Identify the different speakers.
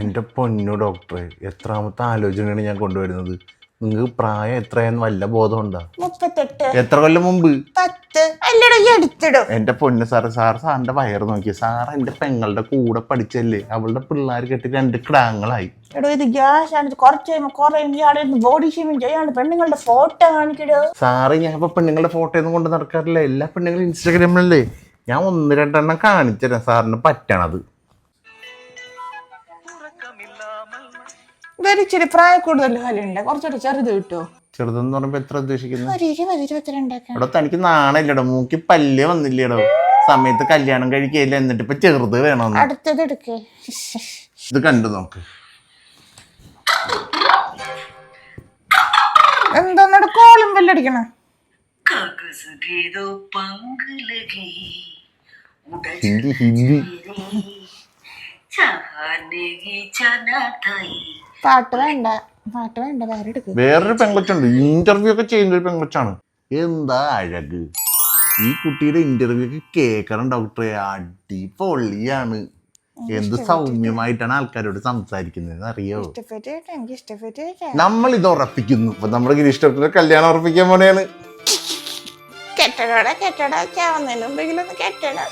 Speaker 1: എന്റെ പൊന്നു ഡോക്ടറെ എത്രാമത്തെ ആലോചനയാണ് ഞാൻ കൊണ്ടുവരുന്നത്? നിങ്ങൾക്ക് പ്രായം എത്രയെന്ന് വല്ല ബോധമുണ്ടോ?
Speaker 2: മുപ്പത്തെട്ട്.
Speaker 1: എത്ര കൊല്ലം മുമ്പ്?
Speaker 2: പത്ത്. അല്ലടോ ഈ എടുത്തിടും
Speaker 1: എന്റെ പൊന്ന് സാറ് സാർ സാറിന്റെ വയറ് നോക്കി സാർ എന്റെ പെങ്ങളുടെ കൂടെ പഠിച്ചല്ലേ? അവളുടെ പിള്ളേർ കെട്ടി രണ്ട് കിടാങ്ങളായി.
Speaker 2: എടോ ഇത് ഗ്യാസ് ആണ്. ഇത് കുറച്ച് കഴിയുമ്പോൾ കുറയും ഇയാളെ ബോഡി ഷേമിങ് ചെയ്യാണ് പെണ്ണുങ്ങളുടെ ഫോട്ടോ കാണിക്കടോ.
Speaker 1: സാറ് ഞാൻ ഇപ്പൊ പെണ്ണുങ്ങളുടെ ഫോട്ടോ ഒന്നും കൊണ്ട് നടക്കാറില്ല. എല്ലാ പെണ്ണുങ്ങളും ഇൻസ്റ്റാഗ്രാമിലല്ലേ ഞാൻ ഒന്ന് രണ്ടെണ്ണം കാണിച്ചു തരാം സാറിന് പറ്റണത്.
Speaker 2: ഇച്ചിരി പ്രായ കൂടുതൽ കല്ലുണ്ട് കുറച്ചുകൂടെ ചെറുത് കിട്ടുമോ
Speaker 1: ചെറുതെന്ന് പറയുമ്പോ എത്ര
Speaker 2: ഉദ്ദേശിക്കുന്നു?
Speaker 1: ഇവിടെ തനിക്ക് നാണല്ലേടോ? മൂക്കി പല്ല് വന്നില്ലേടോ? സമയത്ത് കല്യാണം കഴിക്കുകയില്ല എന്നിട്ട് ഇപ്പൊ ചെറുത് വേണം
Speaker 2: അടുത്തത് എടുക്കേ.
Speaker 1: ഇത് കണ്ടു നോക്ക്.
Speaker 2: എന്തോന്നോട് കോളും
Speaker 3: വെല്ലടിക്കണേ
Speaker 1: ഹിന്ദി ഹിന്ദി.
Speaker 2: പാട്ട് വേണ്ട. പാട്ട് വേണ്ട. വേറെ എടുക്ക്
Speaker 1: വേറൊരു പെങ്കൊച്ചുണ്ട്. ഇന്റർവ്യൂ ഒക്കെ ചെയ്യുന്ന ഒരു പെങ്കൊച്ചാണ്. എന്താ അഴക്? ഈ കുട്ടിയുടെ ഇന്റർവ്യൂ ഒക്കെ കേൾക്കണം ഡോക്ടറെ അടിപൊളിയാണ്. എന്ത് സൗമ്യമായിട്ടാണ് ആൾക്കാരോട് സംസാരിക്കുന്നത്. അറിയോ?
Speaker 2: എനിക്ക്
Speaker 1: നമ്മൾ ഇത് ഉറപ്പിക്കുന്നു. ഇപ്പൊ നമ്മുടെ ഗിരിഷ്ടത്തിന്റെ കല്യാണം ഉറപ്പിക്കാൻ പോണെയാണ്
Speaker 2: കെട്ടടോടെ കെട്ടടോ ചാവുന്നതിന് മുമ്പെങ്കിലും ഒന്ന് കെട്ടടോ